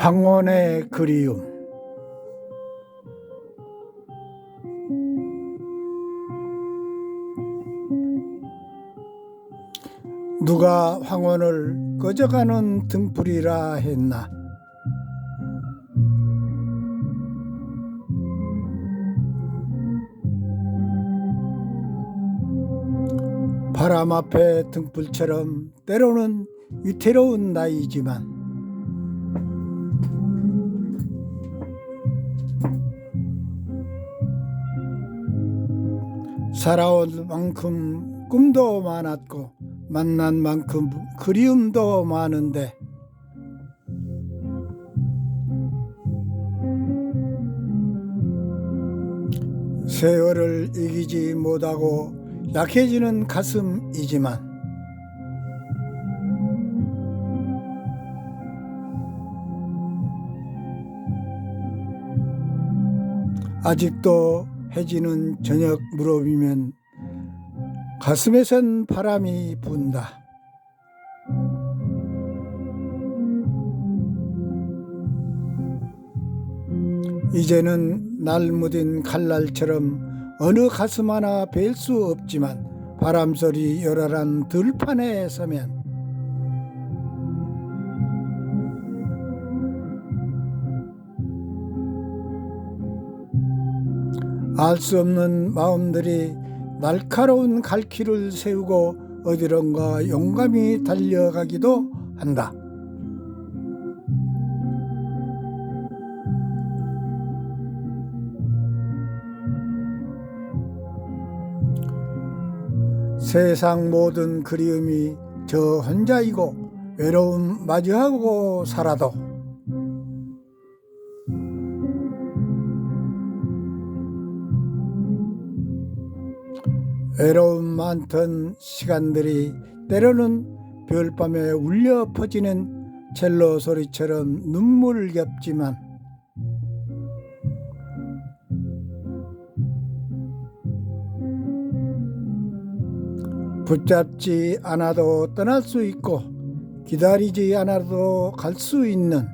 황혼의 그리움. 누가 황혼을 꺼져가는 등불이라 했나? 바람 앞에 등불처럼 때로는 위태로운 나이지만 살아온 만큼 꿈도 많았고 만난 만큼 그리움도 많은데 세월을 이기지 못하고 약해지는 가슴이지만 아직도 해지는 저녁 무렵이면 가슴에선 바람이 분다. 이제는 날 무딘 칼날처럼 어느 가슴 하나 뵐 수 없지만 바람소리 요란한 들판에 서면 알 수 없는 마음들이 날카로운 갈길을 세우고 어디론가 용감히 달려가기도 한다. 세상 모든 그리움이 저 혼자이고 외로움 맞이하고 살아도 외로움 많던 시간들이 때로는 별밤에 울려 퍼지는 첼로 소리처럼 눈물겹지만 붙잡지 않아도 떠날 수 있고 기다리지 않아도 갈 수 있는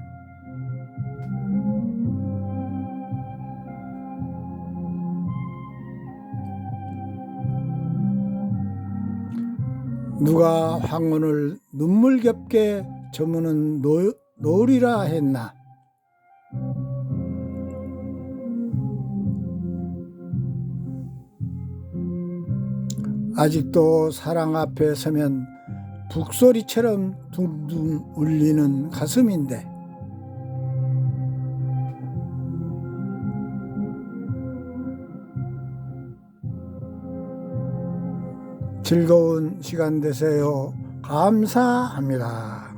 누가 황혼을 눈물겹게 저무는 노, 노리라 했나? 아직도 사랑 앞에 서면 북소리처럼 둥둥 울리는 가슴인데 즐거운 시간 되세요. 감사합니다.